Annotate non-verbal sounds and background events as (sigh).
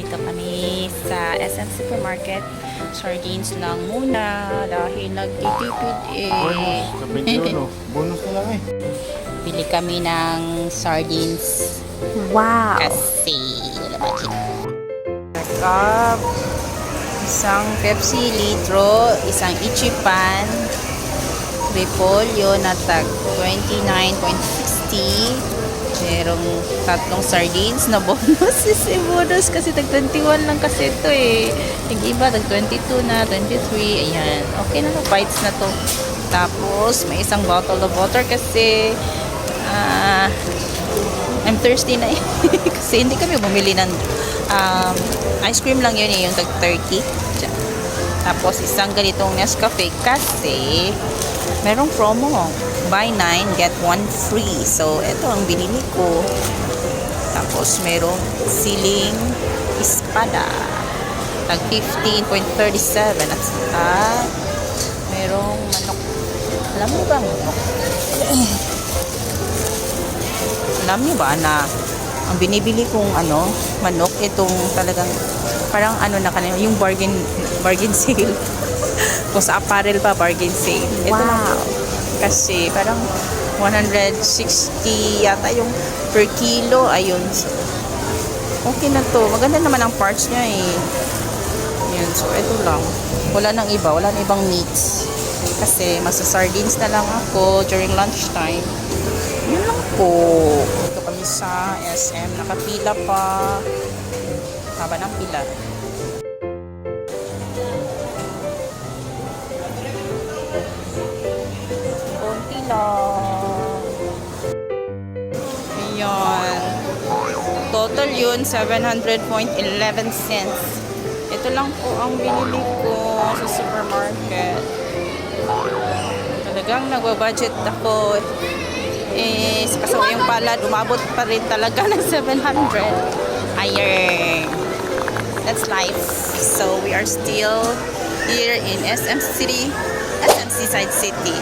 Dito kami sa SM Supermarket. Sardines lang muna dahil nagtitipid eh. Bonus, sa 21. Bonus na lang eh. Bili kami ng sardines Wow. kasi wala budget. Cup, isang Pepsi litro, isang Ichipan, repolyo na tag 29.60. Merong tatlong sardines na bonus. (laughs) Sisi bonus kasi tag 21 lang kasi ito eh. Yung iba tag 22 na, 23. Ayan. Okay na to. Bites na to. Tapos may isang bottle of water kasi ah I'm thirsty na eh. (laughs) kasi hindi kami bumili ng um, ice cream lang yun eh, yung tag 30. Diyan. Tapos isang ganitong Nescafe kasi merong promo. Buy 9, get 1 free. So, ito ang binili ko. Tapos merong siling espada. Tag 15.37 at saka merong manok. Alam mo ba manok? alam niyo ba na ang binibili kong ano, manok, itong talagang parang ano na kanina, yung bargain bargain sale. (laughs) Kung sa apparel pa, bargain sale. Ito lang Wow. po. Kasi parang 160 yata yung per kilo. Ayun. Okay na to. Maganda naman ang parts niya eh. Yun. So, ito lang. Wala nang iba. Wala nang ibang meats. Kasi masa-sardines na lang ako during lunchtime. Yun lang po. Dito kami sa SM. Nakapila pa. Haba ng pila. Lang. Ayan. Total yun, 700.11 cents. Ito lang po ang binili ko sa supermarket. Talagang nagwa-budget ako. Eh, sa kasawayang palad, umabot pa rin talaga ng 700. Ayer. That's life. So, we are still here in SM City, SM Seaside City.